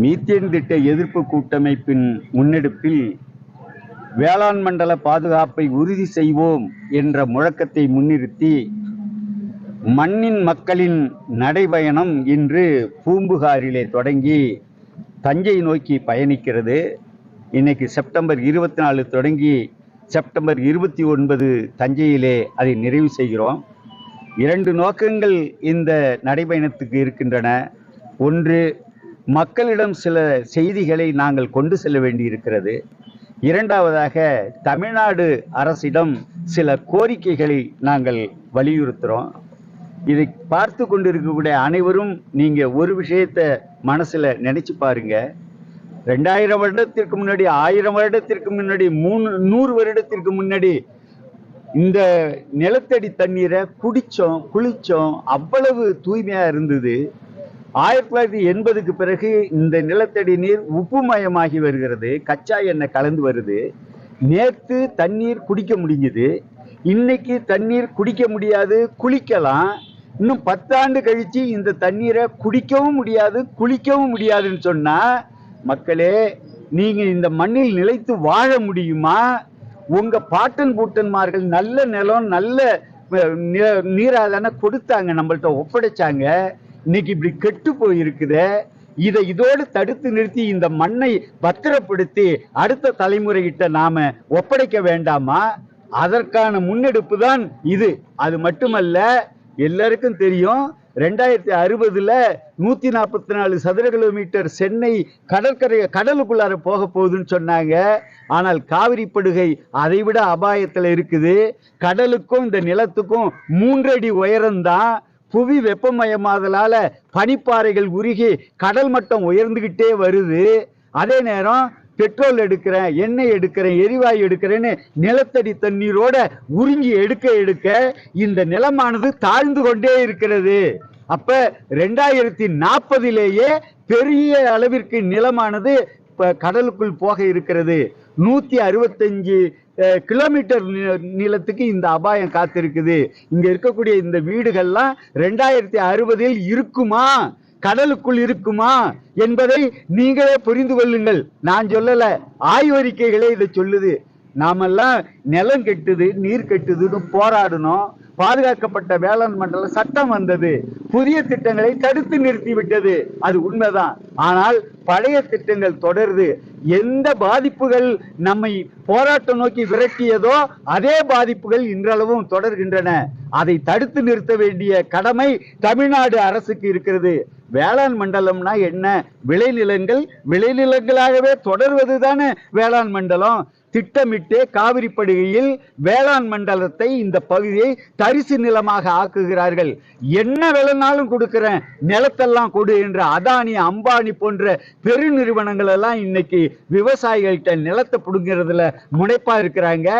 Methane திட்ட எதிர்ப்பு கூட்டமைப்பின் முன்னெடுப்பில் வேளாண் மண்டல பாதுகாப்பை உறுதி செய்வோம் என்ற முழக்கத்தை முன்னிறுத்தி மண்ணின் மக்களின் நடைபயணம் இன்று பூம்புகாரிலே தொடங்கி தஞ்சை நோக்கி பயணிக்கிறது. இன்னைக்கு செப்டம்பர் இருபத்தி நாலு தொடங்கி செப்டம்பர் இருபத்தி ஒன்பது தஞ்சையிலே அதை நிறைவு செய்கிறோம். இரண்டு நோக்கங்கள் இந்த நடைபயணத்துக்கு இருக்கின்றன. ஒன்று மக்களிடம் சில செய்திகளை நாங்கள் கொண்டு செல்ல வேண்டியிருக்கிறது. இரண்டாவதாக தமிழ்நாடு அரசிடம் சில கோரிக்கைகளை நாங்கள் வலியுறுத்துகிறோம் இதை பார்த்து கொண்டிருக்கக்கூடிய அனைவரும் நீங்கள் ஒரு விஷயத்தை மனசில் நினச்சி பாருங்க. ரெண்டாயிரம் வருடத்திற்கு முன்னாடி ஆயிரம் வருடத்திற்கு முன்னாடி மூணு நூறு வருடத்திற்கு முன்னாடி இந்த நிலத்தடி தண்ணீரை குடித்தோம் குளித்தோம் அவ்வளவு தூய்மையாக இருந்தது. ஆயிரத்தி தொள்ளாயிரத்தி எண்பதுக்கு பிறகு இந்த நிலத்தடி நீர் உப்புமயமாகி வருகிறது. கச்சா எண்ணெய் கலந்து வருது. நேற்று தண்ணீர் குடிக்க முடிஞ்சுது. இன்னைக்கு தண்ணீர் குடிக்க முடியாது குளிக்கலாம். இன்னும் பத்தாண்டு கழித்து இந்த தண்ணீரை குடிக்கவும் முடியாது குளிக்கவும் முடியாதுன்னு சொன்னால் மக்களே நீங்கள் இந்த மண்ணில் நிலைத்து வாழ முடியுமா? உங்கள் பாட்டன் பூட்டன்மார்கள் நல்ல நிலம் நல்ல நீராக நி- நீராதான கொடுத்தாங்க நம்மள்ட்ட ஒப்படைச்சாங்க. இன்னைக்கு இப்படி கெட்டு போயிருக்குதே. இதை இதோடு தடுத்து நிறுத்தி இந்த மண்ணை பத்திரப்படுத்தி அடுத்த தலைமுறைகிட்ட நாம ஒப்படைக்க வேண்டாமா? அதற்கான முன்னெடுப்பு தான் இது. அது மட்டுமல்ல எல்லாருக்கும் தெரியும் ரெண்டாயிரத்தி அறுபதுல நூத்தி நாற்பத்தி நாலு சதுர கிலோமீட்டர் சென்னை கடற்கரை கடலுக்குள்ளார போக போகுதுன்னு சொன்னாங்க. ஆனால் காவிரி படுகை அதை விட அபாயத்தில் இருக்குது. கடலுக்கும் இந்த நிலத்துக்கும் மூன்றடி உயரம்தான். புவி வெப்பமயமாதலால் பனிப்பாறைகள் உருகி கடல் மட்டம் உயர்ந்துக்கிட்டே வருது. அதே நேரம் பெட்ரோல் எடுக்கிறேன் எண்ணெய் எடுக்கிறேன் எரிவாயு எடுக்கிறேன்னு நிலத்தடி தண்ணீரோட உறிஞ்சி எடுக்க எடுக்க இந்த நிலமானது தாழ்ந்து கொண்டே இருக்கிறது. அப்ப ரெண்டாயிரத்தி நாற்பதிலேயே பெரிய அளவிற்கு நிலமானது இப்போ கடலுக்குள் போக இருக்கிறது. நூத்தி அறுபத்தஞ்சு கிலோமீட்டர் நீளத்துக்கு இந்த அபாயம் காத்திருக்குது. இங்கே இருக்கக்கூடிய இந்த வீடுகள்லாம் ரெண்டாயிரத்தி அறுபதில் இருக்குமா? கடலுக்குள் இருக்குமா? என்பதை நீங்களே புரிந்து கொள்ளுங்கள். நான் சொல்லல ஆய்வறிக்கைகளே இதை சொல்லுது. நாமெல்லாம் நிலம் கெட்டுது நீர் கெட்டுதுன்னு போராடணும் பாதுகாக்கப்பட்ட வேளாண் மண்டல சட்டம் வந்தது. புதிய திட்டங்களை தடுத்து நிறுத்தி விட்டது அது உண்மைதான். ஆனால் பழைய திட்டங்கள் தொடருது. எந்த பாதிப்புகள் நம்மை போராட்டம் நோக்கி விரட்டியதோ அதே பாதிப்புகள் இன்றளவும் தொடர்கின்றன. அதை தடுத்து நிறுத்த வேண்டிய கடமை தமிழ்நாடு அரசுக்கு இருக்கிறது. வேளாண் மண்டலம்னா என்ன? விளைநிலங்கள் விளைநிலங்களாகவே தொடர்வது தானே வேளாண் மண்டலம். திட்டமிட்டு காவிரி படுகையில் வேளாண் மண்டலத்தை இந்த பகுதியை தரிசு நிலமாக ஆக்குகிறார்கள். என்ன விலைனாலும் கொடுக்கிறேன். நிலத்தெல்லாம் கொடு என்ற அதானி அம்பானி போன்ற பெருநிறுவனங்கள் எல்லாம் இன்னைக்கு விவசாயிகள்கிட்ட நிலத்தை பிடுங்கிறதுல முனைப்பா இருக்கிறாங்க.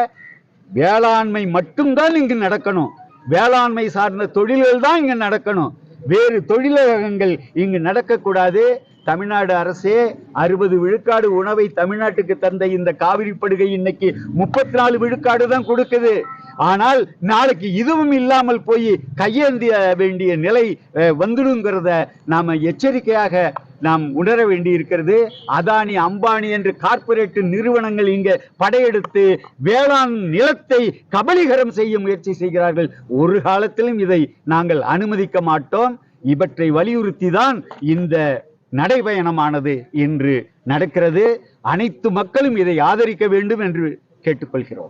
வேளாண்மை மட்டும்தான் இங்கு நடக்கணும். வேளாண்மை சார்ந்த தொழில்கள் தான் இங்க நடக்கணும். வேறு தொழிலகங்கள் இங்கு நடக்கக்கூடாது. தமிழ்நாடு அரசே அறுபது விழுக்காடு உணவை தமிழ்நாட்டுக்கு தந்த இந்த காவிரி படுகை இன்னைக்கு முப்பத்தி நாலு விழுக்காடு தான் கொடுக்குது. ஆனால் நாளைக்கு இதுவும் இல்லாமல் போய் கையேந்திய வேண்டிய நிலை வந்துடுங்கிறத நாம எச்சரிக்கையாக நாம் உணர வேண்டி இருக்கிறது அதானி அம்பானி என்று கார்ப்பரேட் நிறுவனங்கள் இங்கே படையெடுத்து வேளாண் நிலத்தை கபலீகரம் செய்ய முயற்சி செய்கிறார்கள். ஒரு காலத்திலும் இதை நாங்கள் அனுமதிக்க மாட்டோம். இவற்றை வலியுறுத்தி தான் இந்த நடைபயணமானது இன்று நடக்கிறது. அனைத்து மக்களும் இதை ஆதரிக்க வேண்டும் என்று கேட்டுக்கொள்கிறோம்.